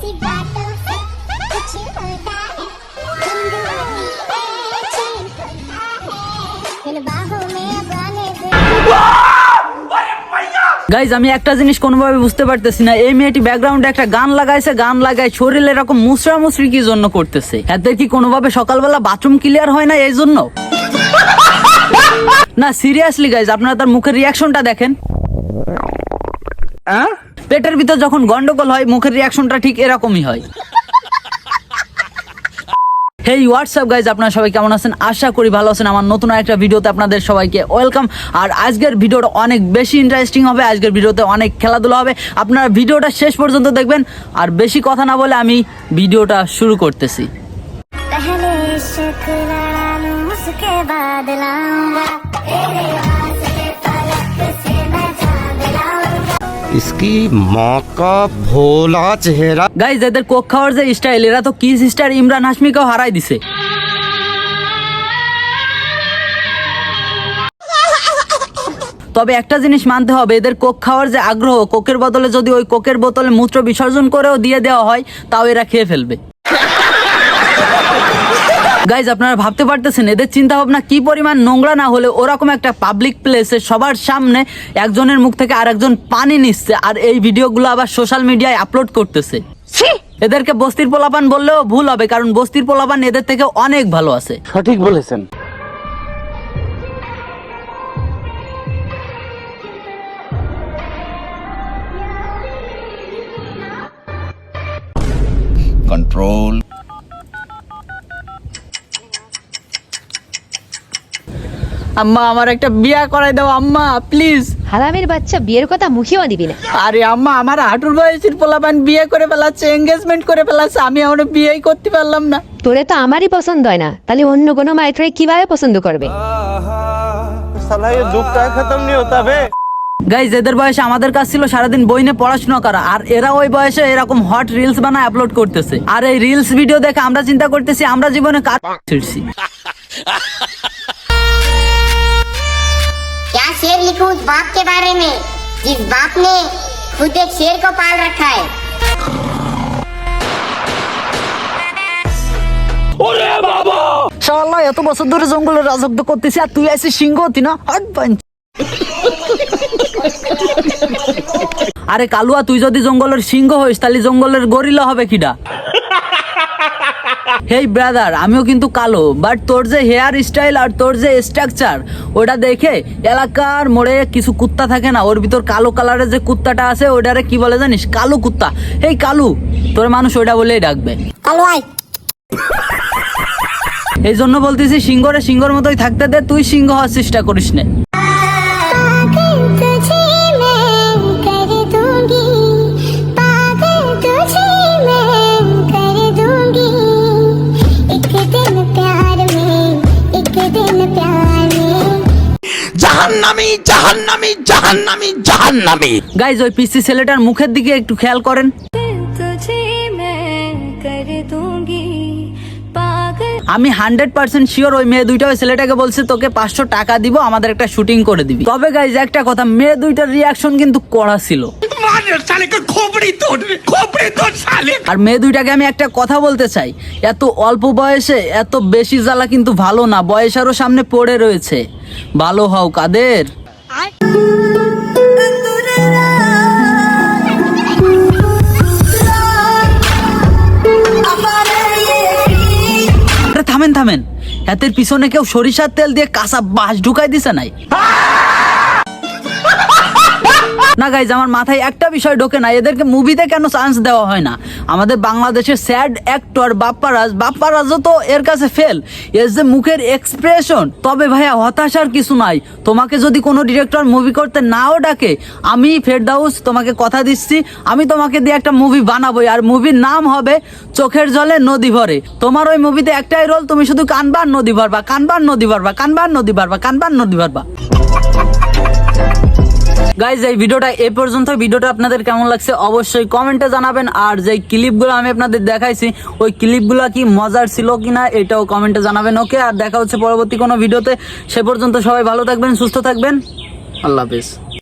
सी बातों से कुछ होता है जिंदगी में चैन होता है इन बाहों में अब आने दे গাইজ আমি একটা জিনিস কোনোভাবে বুঝতে পারতেছি না এই মেয়েটি ব্যাকগ্রাউন্ডে একটা গান লাগাইছে গান লাগায় শরীরে এরকম মুসরা মুসরি কি জন্য করতেছে এতে কি কোনোভাবে সকালবেলা বাথরুম ক্লিয়ার হয় না এই জন্য না সিরিয়াসলি গাইজ আপনারা তার মুখের রিয়াকশনটা দেখেন পেটের ভিতর যখন গন্ডগোল হয় মুখের রিয়াকশনটা ঠিক এরকমই হয় হেই হোয়াটসঅ্যাপ গাইজ আপনারা সবাই কেমন আছেন আশা করি ভালো আছেন আমার নতুন একটা ভিডিওতে আপনাদের সবাইকে ওয়েলকাম আর আজকের ভিডিওটা অনেক বেশি ইন্টারেস্টিং হবে আজকের ভিডিওতে অনেক খেলাধুলা হবে আপনারা ভিডিওটা শেষ পর্যন্ত দেখবেন আর বেশি কথা না বলে আমি ভিডিওটা শুরু করতেছি पहले इश्क लड़ा लूं उसके बाद लाऊंगा इसकी माँ का भोला चेहरा গাইজ এদের কোক খাওয়ার যে স্টাইল এরা তো কিস স্টার ইমরান হাসমিকেও হারাই দিছে তবে একটা জিনিস মানতে হবে এদের কোক খাওয়ার যে আগ্রহ কোকের বদলে যদি ওই কোকের বোতলে মূত্র বিসর্জন করেও দিয়ে দেওয়া হয় তাও এরা খেয়ে ফেলবে গাইজ আপনারা ভাবতে পারতেছেন এদের চিন্তা ভাবনা কি পরিমাণ নোংরা না হলে ওরকম একটা পাবলিক প্লেসে সবার সামনে একজনের মুখ থেকে আরেকজন পানি নিচ্ছে আর এই ভিডিওগুলো আবার সোশ্যাল মিডিয়ায় আপলোড করতেছে। এদেরকে বস্তির পোলাপান বললেও ভুল হবে কারণ বস্তির পোলাপান এদের থেকে অনেক ভালো আছে। সঠিক বলেছেন। Control. আম্মা আমার একটা বিয়া করাই দাও আম্মা প্লিজ হারামের বাচ্চা বিয়ের কথা মুখেও দিবি না। আরে আম্মা আমার হাঁটুর বয়সের পোলাপান বিয়ে করে ফেলাচ্ছে এঙ্গেজমেন্ট করে ফেলাচ্ছে আমি এখনও বিয়েই করতে পারলাম না। তোরে তো আমারই পছন্দ হয় না তাহলে অন্য কোনো মায়ের কীভাবে পছন্দ করবে? গাইজ এদের বয়সে আমাদের কাছ ছিল সারাদিন বই নিয়ে পড়াশোনা করা আর এরা ওই বয়সে এরকম হট রিলস বানায় আপলোড করতেছে। আর এই রিলস ভিডিও দেখে আমরা চিন্তা করতেছি আমরা জীবনে কাজ ছিড়ছি। शेर लिखूं उस बाप के बारे में जिस बाप ने खुद एक शेर को पाल रखा है শালা এত বছর ধরে জঙ্গলের রাজত্ব করতেছি আর তুই আছিস সিংহ হতি না হট পাঞ্চ আরে কালুয়া তুই যদি জঙ্গলের সিংহ হইস তাহলে জঙ্গলের গরিলা হবে কিডা হেই ব্রাদার আমিও কিন্তু কালো বাট তোর যে হেয়ার স্টাইল আর তোর যে স্ট্রাকচার ওটা দেখে এলাকার মোড়ে কিছু কুত্তা থাকে না ওর ভিতর কালো কালারের যে কুত্তাটা আছে ওটারে কি বলে জানিস? কালো কুত্তা। এই কালু তোর মানুষ ওটা বলেই ডাকবে। কালু আয়। এই জন্য বলতেছি সিংহরে সিংহর মতোই থাকতে দে তুই সিংহ হওয়ার চেষ্টা করিস না। জাহান্নামি জাহান্নামি জাহান্নামি জাহান্নামি। গাইজ ওই পিসি ছেলেটার মুখের দিকে একটু খেয়াল করেন। আমি হান্ড্রেড পার্সেন্ট শিওর ওই মেয়ে দুইটা ওই ছেলেটাকে বলছে তোকে পাঁচশো টাকা দিব আমাদের একটা শুটিং করে দিবি। তবে গাইজ একটা কথা মেয়ে দুইটার রিয়াকশন কিন্তু কড়া ছিল। আর মেয়ে দুইটাকে আমি একটা কথা বলতে চাই। এত অল্প বয়সে এত বেশি জ্বালা কিন্তু ভালো না, বয়স আরও সামনে পড়ে রয়েছে। ভালো হও কাদের? থামেন থামেন। এতের পিছনে কেউ সরিষার তেল দিয়ে কাঁচা বাঁশ ঢুকাই দিছে নাই? না গাইজ আমার মাথায় একটা বিষয় ঢোকে না, এদেরকে মুভিতে কেন চান্স দেওয়া হয় না? আমাদের বাংলাদেশের স্যাড অ্যাক্টর বাপ্পারাজ, বাপ্পারাজও তো এর কাছে ফেল এর যে মুখের এক্সপ্রেশন তবে ভাইয়া হতাশার কিছু নাই। তোমাকে যদি কোনো ডিরেক্টর মুভি করতে নাও ডাকে, আমি ফেরদাউস তোমাকে কথা দিচ্ছি, আমি তোমাকে দিয়ে একটা মুভি বানাবোই, আর মুভির নাম হবে চোখের জলে নদী ভরে। তোমার ওই মুভিতে একটাই রোল তুমি শুধু কানবার নদী ভরবা কানবার নদী ভরবা কানবার নদী ভরবা কানবার নদী ভরবা। গাইজ এই ভিডিওটা এ পর্যন্ত। ভিডিওটা আপনাদের কেমন লাগছে অবশ্যই কমেন্টে জানাবেন। আর যে ক্লিপগুলো আমি আপনাদের দেখাইছি, ওই ক্লিপগুলো কি মজার ছিল কিনা এটাও কমেন্টে জানাবেন। ওকে, আর দেখা হচ্ছে পরবর্তী কোনো ভিডিওতে। সে পর্যন্ত সবাই ভালো থাকবেন, সুস্থ থাকবেন। আল্লাহ হাফিজ।